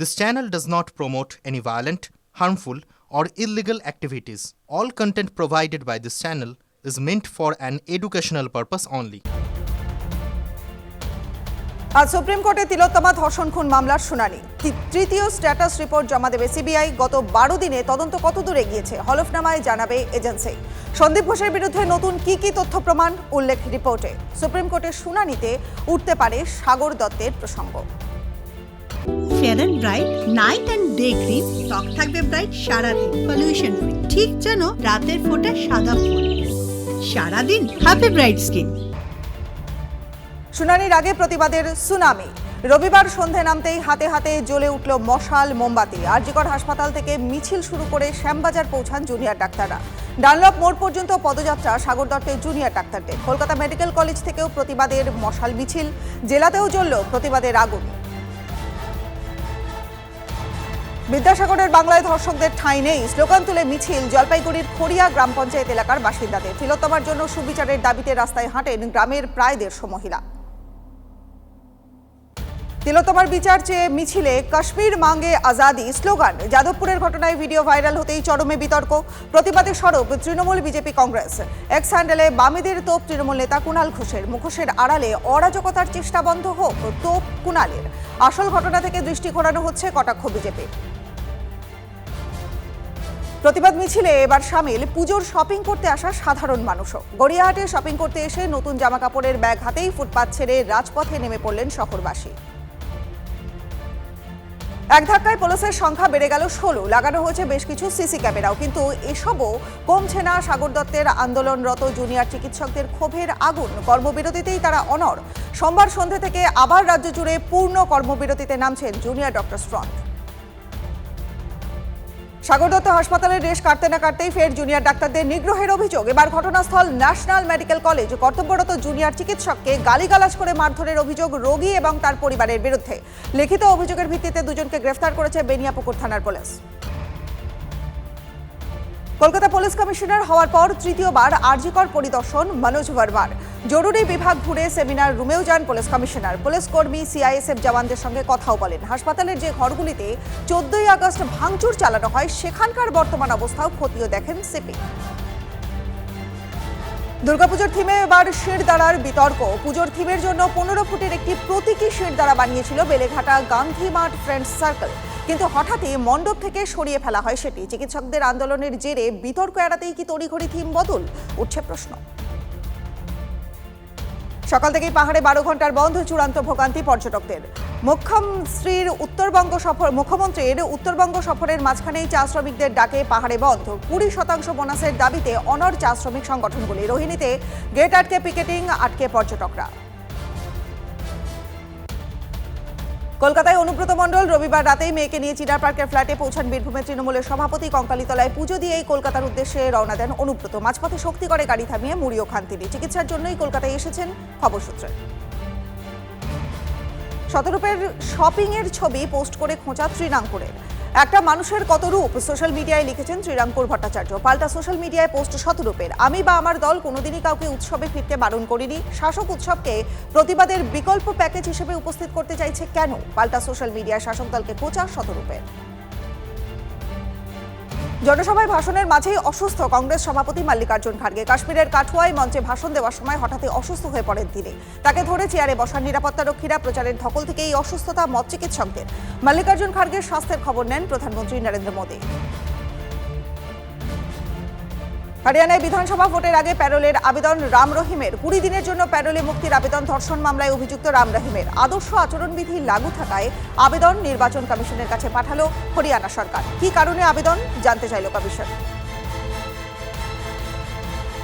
This channel does not promote any violent, harmful, or illegal activities. All content provided by this channel is meant for an educational purpose only. আজ supreme কোর্টে তিলোত্তমা ধর্ষণ খুন মামলার শুনানি। তৃতীয় status report জমা দেবে সিবিআই। গত বারো দিনে তদন্ত কত দূর এগিয়েছে হলফনামায় জানাবে এজেন্সি। সন্দীপ ঘোষের বিরুদ্ধে নতুন কি কি তথ্য প্রমাণ উল্লেখ রিপোর্টে। সুপ্রিম কোর্টের শুনানিতে উঠতে পারে সাগর দত্তের প্রসঙ্গ। Fair and bright night and day cream থাকবে ব্রাইট সারাদিন পলিউশন ঠিক যেন রাতের ফোটা সাদা সারাদিন হ্যাপি ব্রাইট স্কিন শুনানির আগে প্রতিবাদের সুনামি। রবিবার সন্ধে নামতেই হাতে হাতে জ্বলে উঠল মশাল মোমবাতি। আরজিকর হাসপাতাল থেকে মিছিল শুরু করে শ্যামবাজার পৌঁছান জুনিয়র ডাক্তাররা। ডানলপ মোড় পর্যন্ত পদযাত্রা সাগর দত্তের জুনিয়র ডাক্তারদের। কলকাতা মেডিকেল কলেজ থেকেও প্রতিবাদের মশাল মিছিল। জেলাতেও জ্বলল প্রতিবাদের আগুন বিদ্যাসাগরের বাংলায় ধর্ষকদের ঠাঁই নেই। স্লোগান তুলে মিছিল। জলপাইগুড়ির খড়িয়া গ্রাম পঞ্চায়েত এলাকার বাসিন্দাদের। তিলোত্তমার জন্য সুবিচারের দাবিতে রাস্তায় হাঁটেন গ্রামের প্রায় দেড়শো মহিলা। তিলোত্তমার বিচার চেয়ে মিছিলে কাশ্মীর মাঙ্গে আজাদি স্লোগান। যাদবপুরের ঘটনায় ভিডিও ভাইরাল হতেই চরমে বিতর্ক। প্রতিবাদে সরব তৃণমূল বিজেপি কংগ্রেস। এক্স হ্যান্ডেলে বামেদের তোপ তৃণমূল নেতা কুণাল ঘোষের। মুখোশের আড়ালে অরাজকতার চেষ্টা বন্ধ হোক, তোপ কুণালের। আসল ঘটনা থেকে দৃষ্টি ঘোরানো হচ্ছে কটাক্ষ বিজেপি। প্রতিবাদ মিছিলে এবার সামিল। পুজোর শপিং করতে আসা সাধারণ মানুষও। গড়িয়াহাটে শপিং করতে এসে নতুন জামাকাপড়ের ব্যাগ হাতেই ফুটপাত ছেড়ে রাজপথে নেমে পড়লেন শহরবাসী। এক ধাক্কায় পুলিশের সংখ্যা বেড়ে গেল ষোলো। লাগানো হয়েছে বেশ কিছু সিসি ক্যামেরাও। কিন্তু এসবও কমছে না সাগর দত্তের আন্দোলনরত জুনিয়র চিকিৎসকদের ক্ষোভের আগুন। কর্মবিরতিতেই তারা অনর সোমবার সন্ধে থেকে আবার রাজ্য জুড়ে পূর্ণ কর্মবিরতিতে নামছেন জুনিয়র ডক্টর ফ্রন্ট সাগর হাসপাতালের রেশ কাটতে না কাটতেই ফের জুনিয়র ডাক্তারদের নিগ্রহের অভিযোগ। এবার ঘটনাস্থল ন্যাশনাল মেডিকেল কলেজ কর্তব্যরত জুনিয়র চিকিৎসককে গালিগালাজ করে মারধরের অভিযোগ রোগী এবং তার পরিবারের বিরুদ্ধে। লিখিত অভিযোগের ভিত্তিতে দুজনকে গ্রেফতার করেছে বেনিয়াপুকুর থানার পুলিশ। কলকাতা পুলিশ কমিশনার হওয়ার পর তৃতীয়বার আরজিকর পরিদর্শন মনোজ ভার্মার জরুরি বিভাগ ঘুরে সেমিনার রুমেও যান পুলিশ কমিশনার। পুলিশ কর্মী সিআইএসএফ জওয়ানদের সঙ্গে কথাও বলেন। হাসপাতালের যে ঘরগুলিতে চোদ্দই আগস্ট ভাঙচুর চালানো হয়, সেখানকার বর্তমান অবস্থাও খতিয়ে দেখেন সিপি দুর্গাপুজোর থিমে এবার শিরদাঁড়ার বিতর্ক। পুজোর থিমের জন্য পনেরো ফুটের একটি প্রতীকী শিরদাঁড়া বানিয়েছিল বেলেঘাটা গান্ধী মাঠ ফ্রেন্ডস সার্কেল। কিন্তু হঠাৎই মণ্ডপ থেকে সরিয়ে ফেলা হয় সেটি। চিকিৎসকদের আন্দোলনের জেরে বিতর্ক এড়াতেই কি তড়িঘড়ি থিম বদল? উঠছে প্রশ্ন। সকাল থেকেই পাহাড়ে বারো ঘণ্টার বন্ধ চূড়ান্ত ভোগান্তি পর্যটকদের। মুখ্যমন্ত্রীর উত্তরবঙ্গ সফর মুখ্যমন্ত্রীর উত্তরবঙ্গ সফরের মাঝখানেই চা শ্রমিকদের ডাকে পাহাড়ে বন্ধ। কুড়ি শতাংশ বোনাসের দাবিতে অনর চা শ্রমিক সংগঠনগুলি। রোহিণীতে গেট আটকে পিকেটিং, আটকে পর্যটকরা। কলকাতায় অনুব্রত মণ্ডল রবিবার রাতেই মেয়েকে নিয়ে চিনার পার্কের ফ্ল্যাটে পৌঁছান বীরভূমের তৃণমূলের সভাপতি কঙ্কালীতলায় পুজো দিয়েই কলকাতার উদ্দেশ্যে রওনা দেন অনুব্রত। মাঝপথে শক্তি করে গাড়ি থামিয়ে মুড়িও খান তিনি। চিকিৎসার জন্যই কলকাতায় এসেছেন খবর সূত্রে। শতরূপের শপিং এর ছবি পোস্ট করে খোঁচা শ্রীরামপুরের একটা মানুষের কত রূপ? সোশ্যাল মিডিয়ায় লিখেছেন শ্রীরামপুর ভট্টাচার্য। পাল্টা সোশ্যাল মিডিয়ায় পোস্ট শতরূপের। আমি বা আমার দল কোনোদিনই কাউকে উৎসবে ফিরতে বারণ করিনি। শাসক উৎসবকে প্রতিবাদের বিকল্প প্যাকেজ হিসেবে উপস্থিত করতে চাইছে কেন? পাল্টা সোশ্যাল মিডিয়ায় শাসক দলকে কোচা শতরূপের। জনসভায় ভাষণের মাঝেই অসুস্থ কংগ্রেস সভাপতি মল্লিকার্জুন খাড়গে কাশ্মীরের কাঠুয়ায় মঞ্চে ভাষণ দেওয়ার সময় হঠাৎই অসুস্থ হয়ে পড়েন তিনি। তাকে ধরে চেয়ারে বসার নিরাপত্তারক্ষীরা প্রচারের ধকল থেকে এই অসুস্থতা মত চিকিৎসকদের। মাল্লিকার্জুন খাড়গের স্বাস্থ্যের খবর নেন প্রধানমন্ত্রী নরেন্দ্র মোদী। হরিয়ানায় বিধানসভা ভোটের আগে প্যারোলের আবেদন রাম রহিমের। কুড়ি দিনের জন্য প্যারোলে মুক্তির আবেদন ধর্ষণ মামলায় অভিযুক্ত রাম রহিমের। আদর্শ আচরণবিধি লাগু থাকায় আবেদন নির্বাচন কমিশনের কাছে পাঠালো হরিয়ানা সরকার। কী কারণে আবেদন? জানতে চাইল কমিশন।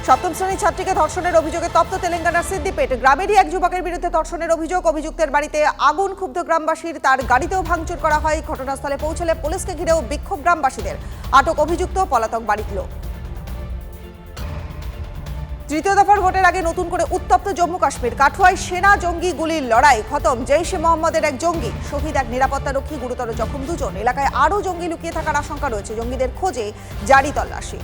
সপ্তম শ্রেণির ছাত্রীকে ধর্ষণের অভিযোগে তপ্ত তেলেঙ্গানার সিদ্দিপেট। গ্রামেরই এক যুবকের বিরুদ্ধে ধর্ষণের অভিযোগ। অভিযুক্তের বাড়িতে আগুন ক্ষুব্ধ গ্রামবাসীর। তার গাড়িতেও ভাঙচুর করা হয়। ঘটনাস্থলে পৌঁছলে পুলিশকে ঘিরেও বিক্ষোভ গ্রামবাসীদের। আটক অভিযুক্ত পলাতক বাড়ির লোক। তৃতীয় দফার ভোটের আগে নতুন করে উত্তপ্ত জম্মু কাশ্মীর। কাঠুয়ায় সেনা জঙ্গি গুলির লড়াই। খতম। জৈশে মোহাম্মদের এক জঙ্গি। শহীদ এক নিরাপত্তারক্ষী, গুরুতর জখম দুজন। এলাকায় আরও জঙ্গি লুকিয়ে থাকার আশঙ্কা রয়েছে। জঙ্গিদের খোঁজে জারি তল্লাশি।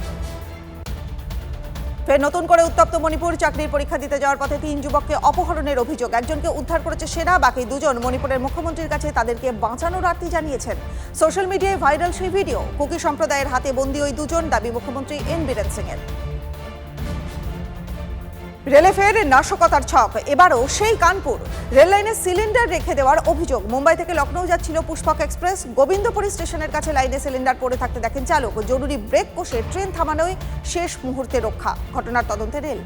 ফের নতুন করে উত্তপ্ত মণিপুর। চাকরির পরীক্ষা দিতে যাওয়ার পথে তিন যুবককে অপহরণের অভিযোগ। একজনকে উদ্ধার করেছে সেনা, বাকি দুজন মণিপুরের মুখ্যমন্ত্রীর কাছে তাদেরকে বাঁচানোর আর্তি জানিয়েছেন। সোশ্যাল মিডিয়ায় ভাইরাল সেই ভিডিও। কুকি সম্প্রদায়ের হাতে বন্দি ওই দুজন, দাবি মুখ্যমন্ত্রী এন বীরেন সিং এর রেলে ফের নাশকতার ছক, এবারও সেই কানপুর। রেললাইনে সিলিন্ডার রেখে দেওয়ার অভিযোগ। মুম্বাই থেকে লখনৌ যাচ্ছিল পুষ্পক এক্সপ্রেস। গোবিন্দপুর স্টেশনের কাছে লাইনে সিলিন্ডার পড়ে থাকতে দেখেন চালক। জরুরি ব্রেক কষে ট্রেন থামানোয় শেষ মুহূর্তে রক্ষা। ঘটনার তদন্তে রেল।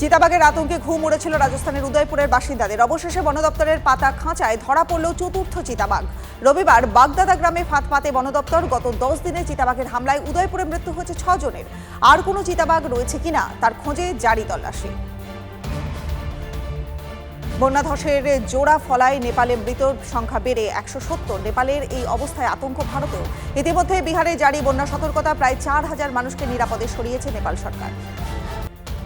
চিতাবাগের আতঙ্কে ঘুম উড়েছিল রাজস্থানের উদয়পুরের বাসিন্দাদের। অবশেষে বন দপ্তরের পাতা খাঁচায় ধরা পড়ল চতুর্থ চিতাবাঘ। রবিবার বাগদাদা গ্রামে ফাঁদ পাতে বন দপ্তর গত দশ দিনে চিতাবাঘের হামলায় উদয়পুরে মৃত্যু হয়েছে ছজনের আর কোনো চিতাবাঘ রয়েছে কিনা তার খোঁজে জারি তল্লাশি। বন্যাধসের জোড়া ফলায় নেপালে মৃতর সংখ্যা বেড়ে একশো সত্তর। নেপালের এই অবস্থায় আতঙ্ক ভারতেও। ইতিমধ্যে বিহারে জারি বন্যা সতর্কতা, প্রায় চার হাজার মানুষকে নিরাপদে সরিয়েছে নেপাল সরকার।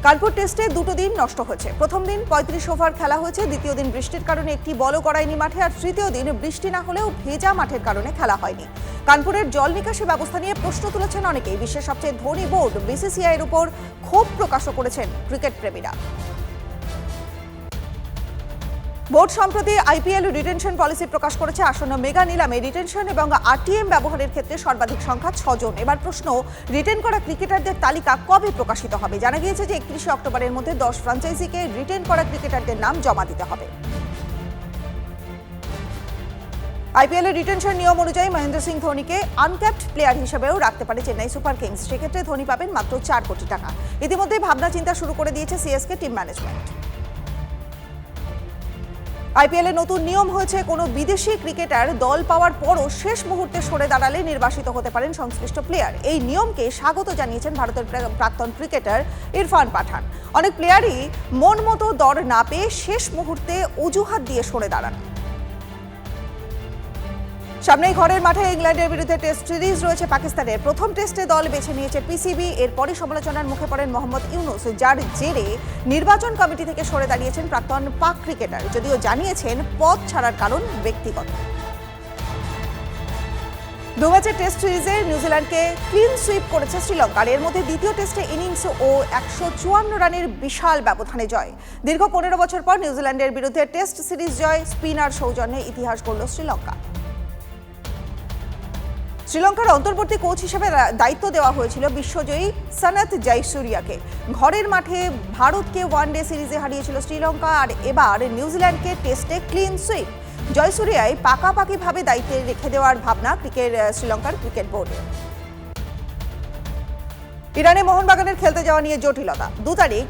কানপুর টেস্টে দুটো দিন নষ্ট হয়েছে। প্রথম দিন পঁয়ত্রিশ ওভার খেলা হয়েছে, দ্বিতীয় দিন বৃষ্টির কারণে একটি বল করায়নি মাঠে, আর তৃতীয় দিন বৃষ্টি না হলেও ভেজা মাঠের কারণে খেলা হয়নি। কানপুরের জল নিকাশি ব্যবস্থা নিয়ে প্রশ্ন তুলেছেন অনেকেই, বিশ্বের সবচেয়ে ধনী বোর্ড বিসিসিআই এর উপর ক্ষোভ প্রকাশও করেছেন ক্রিকেট প্রেমীরা। বোর্ড সম্প্রতি আইপিএল রিটেনশন পলিসি প্রকাশ করেছে। আসন্ন মেগা নিলামে রিটেনশন এবং আরটিএম ব্যবহারের ক্ষেত্রে সর্বাধিক সংখ্যা ছজন। এবার প্রশ্ন রিটেন করা ক্রিকেটারদের তালিকা কবে প্রকাশিত হবে? জানা গিয়েছে যে একত্রিশে অক্টোবরের মধ্যে দশ ফ্রাঞ্চাইজিকে রিটেন করা ক্রিকেটারদের নাম জমা দিতে হবে। আইপিএল এর রিটেনশন নিয়ম অনুযায়ী মহেন্দ্র সিং ধোনিকে আনক্যাপড প্লেয়ার হিসেবেও রাখতে পারে চেন্নাই সুপার কিংস। সেক্ষেত্রে ধোনি পাবেন মাত্র চার কোটি টাকা। ইতিমধ্যে ভাবনা চিন্তা শুরু করে দিয়েছে সিএসকে টিম ম্যানেজমেন্ট আইপিএল এ নতুন নিয়ম হয়েছে, কোনো বিদেশি ক্রিকেটার দল পাওয়ার পরও শেষ মুহূর্তে সরে দাঁড়ালে নির্বাসিত হতে পারেন সংশ্লিষ্ট প্লেয়ার এই নিয়মকে স্বাগত জানিয়েছেন ভারতের প্রাক্তন ক্রিকেটার ইরফান পাঠান। অনেক প্লেয়ারই মন মতো দর না পেয়ে শেষ মুহূর্তে অজুহাত দিয়ে সরে দাঁড়ান। সামনেই ঘরের মাঠে ইংল্যান্ডের বিরুদ্ধে টেস্ট সিরিজ রয়েছে পাকিস্তানের। প্রথম টেস্টে দল বেছে নিয়েছে পিসিবি। এরপরই সমালোচনার মুখে পড়েন মোহাম্মদ ইউনুস, যার জেরে নির্বাচন কমিটি থেকে সরে দাঁড়িয়েছেন প্রাক্তন পাক ক্রিকেটার। যদিও জানিয়েছেন পদ ছাড়ার কারণ ব্যক্তিগত। দু ম্যাচের টেস্ট সিরিজে নিউজিল্যান্ডকে ক্লিন সুইপ করেছে শ্রীলঙ্কার এর মধ্যে দ্বিতীয় টেস্টে ইনিংস ও একশো চুয়ান্ন রানের বিশাল ব্যবধানে জয়। দীর্ঘ পনেরো বছর পর নিউজিল্যান্ডের বিরুদ্ধে টেস্ট সিরিজ জয়। স্পিনার সৌজন্যে ইতিহাস গড়ল শ্রীলঙ্কা। শ্রীলঙ্কার অন্তর্বর্তী কোচ হিসেবে দায়িত্ব দেওয়া হয়েছিল বিশ্বজয়ী সনাত জয়সুরিয়াকে। ঘরের মাঠে ভারতকে ওয়ানডে সিরিজে হারিয়েছিল শ্রীলঙ্কা, আর এবার নিউজিল্যান্ডকে টেস্টে ক্লিন সুইপ জয়সুরিয়ায় পাকাপাকিভাবে দায়িত্বে রেখে দেওয়ার ভাবনা ক্রিকেট শ্রীলঙ্কার ক্রিকেট বোর্ডে। ইরানে মোহনবাগানের খেলতে যাওয়া নিয়ে জটিলতা। দু তারিখ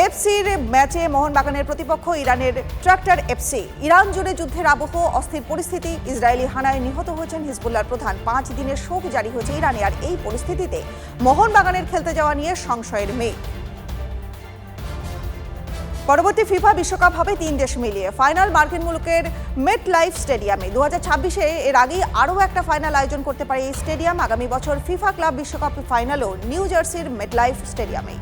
এফসির ম্যাচে মোহনবাগানের প্রতিপক্ষ ইরানের ট্রাক্টর এফসি। ইরান জুড়ে যুদ্ধের আবহ, অস্থির পরিস্থিতি, ইসরায়েলি হানায় নিহত হয়েছেন হিজবুল্লার প্রধান। পাঁচ দিনের শোক জারি হয়েছে ইরানে, আর এই পরিস্থিতিতে মোহনবাগানের খেলতে যাওয়া নিয়ে সংশয়ের মেয়ে পরবর্তী ফিফা বিশ্বকাপ হবে তিন দেশ মিলিয়ে। ফাইনাল মার্কিন মুলুকের মেট লাইফ স্টেডিয়ামে। দু হাজার ছাব্বিশে এর আগেই আরও একটা ফাইনাল আয়োজন করতে পারে এই স্টেডিয়াম। আগামী বছর ফিফা ক্লাব বিশ্বকাপ ফাইনালও নিউ জার্সির মেট লাইফ স্টেডিয়ামে